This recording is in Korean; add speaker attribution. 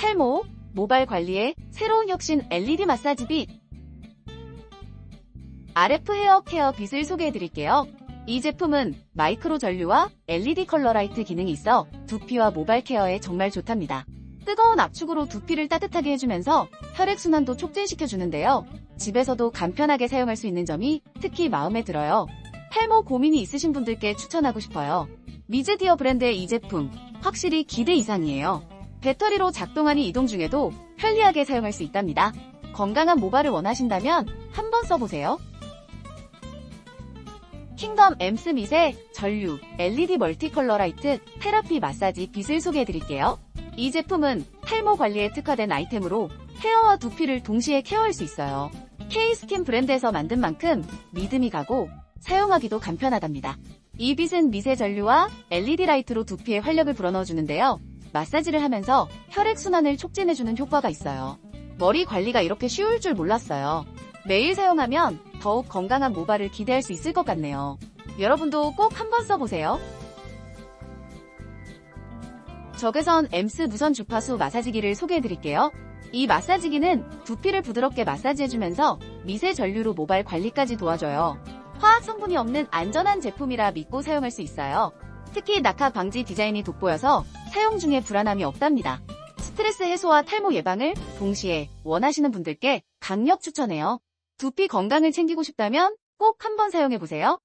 Speaker 1: 탈모, 모발 관리에 새로운 혁신 LED 마사지 빛. RF 헤어 케어 빛을 소개해드릴게요. 이 제품은 마이크로 전류와 LED 컬러 라이트 기능이 있어 두피와 모발 케어에 정말 좋답니다. 뜨거운 압축으로 두피를 따뜻하게 해주면서 혈액순환도 촉진시켜주는데요. 집에서도 간편하게 사용할 수 있는 점이 특히 마음에 들어요. 탈모 고민이 있으신 분들께 추천하고 싶어요. 미즈디어 브랜드의 이 제품 확실히 기대 이상이에요. 배터리로 작동하는 이동 중에도 편리하게 사용할 수 있답니다. 건강한 모발을 원하신다면 한번 써보세요. 킹덤 엠스 밑의 전류, LED 멀티컬러 라이트, 테라피 마사지 빛을 소개해드릴게요. 이 제품은 탈모 관리에 특화된 아이템으로 헤어와 두피를 동시에 케어할 수 있어요. K스킨 브랜드에서 만든 만큼 믿음이 가고 사용하기도 간편하답니다. 이 빛은 미세 전류와 LED 라이트로 두피에 활력을 불어넣어주는데요. 마사지를 하면서 혈액순환을 촉진해주는 효과가 있어요. 머리 관리가 이렇게 쉬울 줄 몰랐어요. 매일 사용하면 더욱 건강한 모발을 기대할 수 있을 것 같네요. 여러분도 꼭 한번 써보세요. 적외선 엠스 무선 주파수 마사지기를 소개해드릴게요. 이 마사지기는 두피를 부드럽게 마사지해주면서 미세 전류로 모발 관리까지 도와줘요. 화학 성분이 없는 안전한 제품이라 믿고 사용할 수 있어요. 특히 낙하 방지 디자인이 돋보여서 사용 중에 불안함이 없답니다. 스트레스 해소와 탈모 예방을 동시에 원하시는 분들께 강력 추천해요. 두피 건강을 챙기고 싶다면 꼭 한번 사용해보세요.